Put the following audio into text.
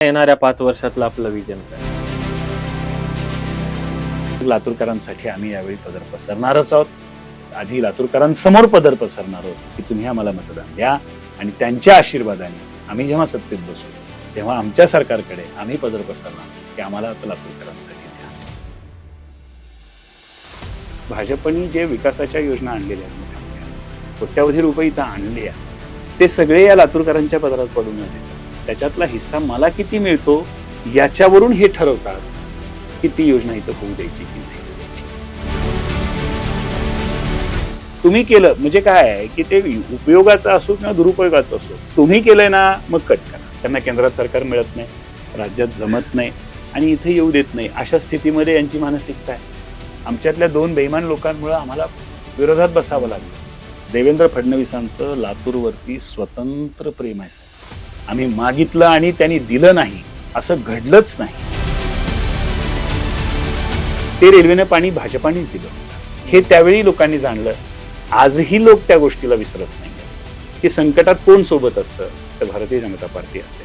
येणाऱ्या पाच वर्षातलं आपलं विजन काय? लातूरकरांसाठी आम्ही यावेळी पदर पसरणारच आहोत. आधी लातूरकरांसमोर पदर पसरणार आहोत की तुम्ही आम्हाला मतदान द्या आणि त्यांच्या आशीर्वादाने आम्ही जेव्हा सत्तेत बसू तेव्हा आमच्या सरकारकडे आम्ही पदर पसरणार की आम्हाला आता लातूरकरांसाठी द्या. भाजपनी जे विकासाच्या योजना आणलेल्या आहेत कोट्यावधी रुपये इथं आणले ते सगळे या लातूरकरांच्या पदरात पडून येतात त्याच्यातला हिस्सा मला किती मिळतो याच्यावरून हे ठरवतात की ती योजना इथं होऊ द्यायची की नाही तुम्ही केलं म्हणजे काय आहे की ते उपयोगाचं असो किंवा दुरुपयोगाचं असो तुम्ही केलंय ना मग कट करा. त्यांना केंद्रात सरकार मिळत नाही राज्यात जमत नाही आणि इथे येऊ देत नाही. अशा स्थितीमध्ये यांची मानसिकता आहे. आमच्यातल्या दोन बेईमान लोकांमुळे आम्हाला विरोधात बसावं लागलं. देवेंद्र फडणवीसांचं लातूरवरती स्वतंत्र प्रेम आहे साहेब. आम्ही मागितलं आणि त्यांनी दिलं नाही असं घडलंच नाही. ते रेल्वेनं पाणी भाजपानेच दिलं. हे त्यावेळी लोकांनी जाणलं. आजही लोक त्या गोष्टीला विसरत नाही की संकटात कोण सोबत असतं? तर भारतीय जनता पार्टी असते.